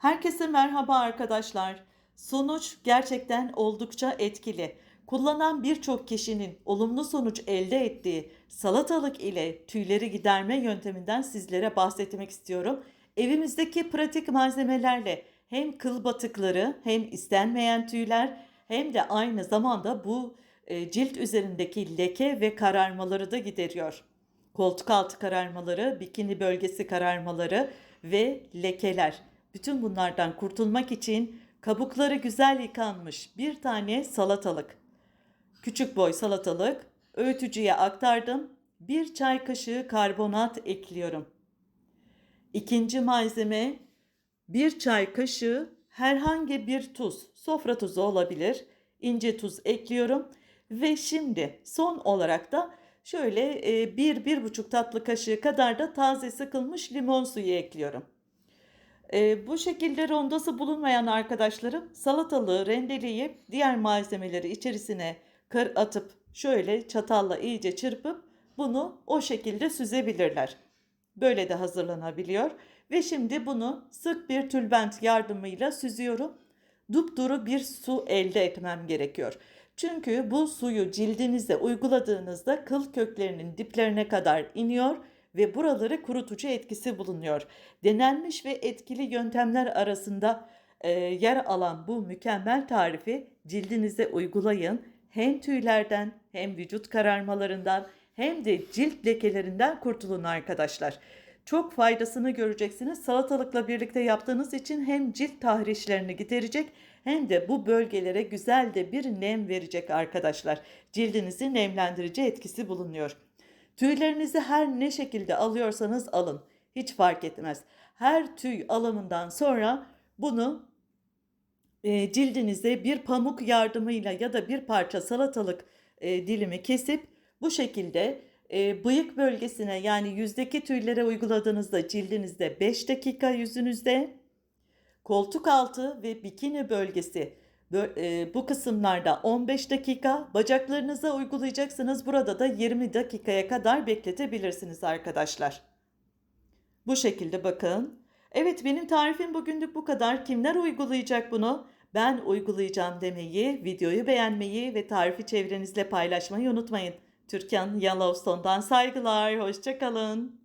Herkese merhaba arkadaşlar. Sonuç gerçekten oldukça etkili. Kullanan birçok kişinin olumlu sonuç elde ettiği salatalık ile tüyleri giderme yönteminden sizlere bahsetmek istiyorum. Evimizdeki pratik malzemelerle hem kıl batıkları hem istenmeyen tüyler hem de aynı zamanda bu e, cilt üzerindeki leke ve kararmaları da gideriyor koltuk altı kararmaları, bikini bölgesi kararmaları ve lekeler. Bütün bunlardan kurtulmak için kabukları güzel yıkanmış bir tane salatalık. Küçük boy salatalık öğütücüye aktardım. Bir çay kaşığı karbonat ekliyorum. İkinci malzeme bir çay kaşığı herhangi bir tuz, sofra tuzu olabilir. ince tuz ekliyorum ve şimdi son olarak da şöyle e, bir bir buçuk tatlı kaşığı kadar da taze sıkılmış limon suyu ekliyorum. E, bu şekilde rondosu bulunmayan arkadaşlarım salatalığı rendeleyip diğer malzemeleri içerisine kır atıp şöyle çatalla iyice çırpıp bunu o şekilde süzebilirler. Böyle de hazırlanabiliyor. Ve şimdi bunu sık bir tülbent yardımıyla süzüyorum. Dupduru bir su elde etmem gerekiyor. Çünkü bu suyu cildinize uyguladığınızda kıl köklerinin diplerine kadar iniyor ve buraları kurutucu etkisi bulunuyor. Denenmiş ve etkili yöntemler arasında e, yer alan bu mükemmel tarifi cildinize uygulayın. Hem tüylerden hem vücut kararmalarından hem de cilt lekelerinden kurtulun arkadaşlar. Çok faydasını göreceksiniz. Salatalıkla birlikte yaptığınız için hem cilt tahrişlerini giderecek hem de bu bölgelere güzel de bir nem verecek arkadaşlar. Cildinizi nemlendirici etkisi bulunuyor. Tüylerinizi her ne şekilde alıyorsanız alın. Hiç fark etmez. Her tüy alımından sonra bunu e, cildinize bir pamuk yardımıyla ya da bir parça salatalık e, dilimi kesip bu şekilde e, bıyık bölgesine yani yüzdeki tüylere uyguladığınızda cildinizde 5 dakika yüzünüzde koltuk altı ve bikini bölgesi bö- bu kısımlarda 15 dakika bacaklarınıza uygulayacaksınız burada da 20 dakikaya kadar bekletebilirsiniz arkadaşlar. Bu şekilde bakın. Evet benim tarifim bugünlük bu kadar. Kimler uygulayacak bunu? Ben uygulayacağım demeyi, videoyu beğenmeyi ve tarifi çevrenizle paylaşmayı unutmayın. Türkan Yellowstone'dan saygılar. Hoşçakalın.